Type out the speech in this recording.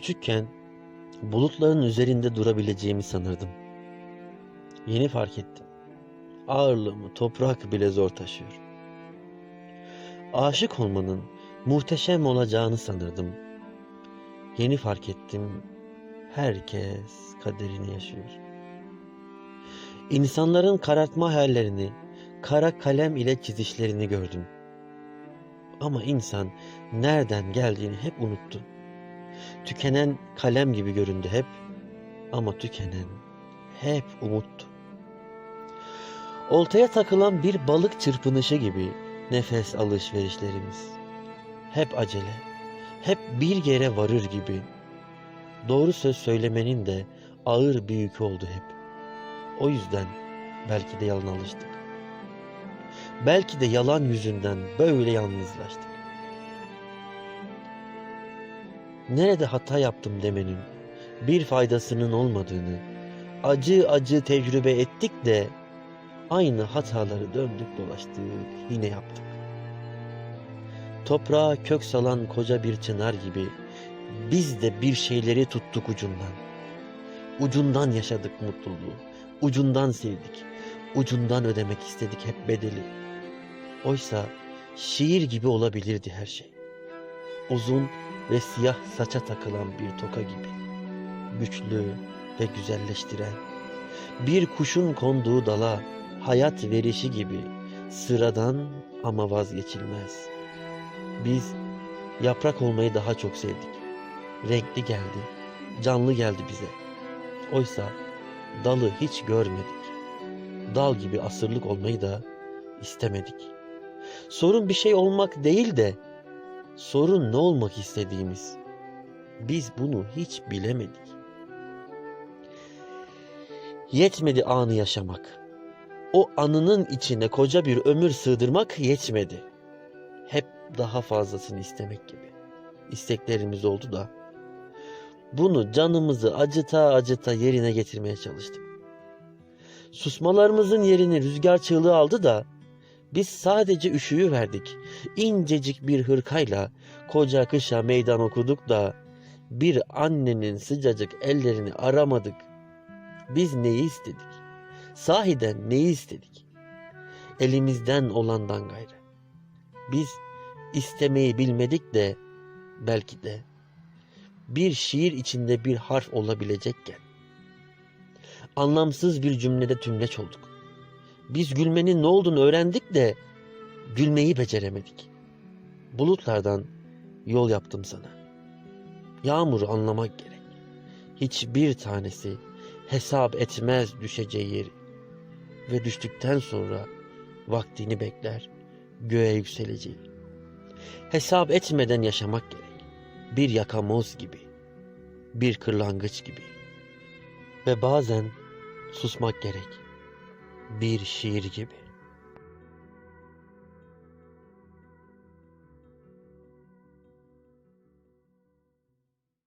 Küçükken bulutların üzerinde durabileceğimi sanırdım. Yeni fark ettim. Ağırlığımı toprak bile zor taşıyor. Aşık olmanın muhteşem olacağını sanırdım. Yeni fark ettim. Herkes kaderini yaşıyor. İnsanların karartma hayallerini, kara kalem ile çizişlerini gördüm. Ama insan nereden geldiğini hep unuttu. Tükenen kalem gibi göründü hep ama tükenen hep umuttu. Oltaya takılan bir balık çırpınışı gibi nefes alışverişlerimiz. Hep acele, hep bir yere varır gibi. Doğru söz söylemenin de ağır bir yükü oldu hep. O yüzden belki de yalan alıştık. Belki de yalan yüzünden böyle yalnızlaştık. Nerede hata yaptım demenin bir faydasının olmadığını acı acı tecrübe ettik de aynı hataları döndük dolaştık yine yaptık. Toprağa kök salan koca bir çınar gibi biz de bir şeyleri tuttuk ucundan. Ucundan yaşadık mutluluğu, ucundan sevdik, ucundan ödemek istedik hep bedeli. Oysa şiir gibi olabilirdi her şey. Uzun ve siyah saça takılan bir toka gibi. Güçlü ve güzelleştiren. Bir kuşun konduğu dala hayat verişi gibi sıradan ama vazgeçilmez. Biz yaprak olmayı daha çok sevdik. Renkli geldi, canlı geldi bize. Oysa dalı hiç görmedik. Dal gibi asırlık olmayı da istemedik. Sorun bir şey olmak değil de sorun ne olmak istediğimiz. Biz bunu hiç bilemedik. Yetmedi anı yaşamak. O anının içine koca bir ömür sığdırmak yetmedi. Hep daha fazlasını istemek gibi. İsteklerimiz oldu da bunu canımızı acıta acıta yerine getirmeye çalıştık. Susmalarımızın yerini rüzgar çığlığı aldı da biz sadece üşüyü verdik. İncecik bir hırkayla koca kışa meydan okuduk da bir annenin sıcacık ellerini aramadık. Biz neyi istedik? Sahiden neyi istedik? Elimizden olandan gayrı. Biz istemeyi bilmedik de belki de bir şiir içinde bir harf olabilecekken anlamsız bir cümlede tümleç olduk. Biz gülmenin ne olduğunu öğrendik de gülmeyi beceremedik. Bulutlardan yol yaptım sana. Yağmuru anlamak gerek. Hiçbir tanesi hesap etmez düşeceği yeri. Ve düştükten sonra vaktini bekler, göğe yükseleceği. Hesap etmeden yaşamak gerek. Bir yakamoz gibi, bir kırlangıç gibi. Ve bazen susmak gerek. Bir şiir gibi.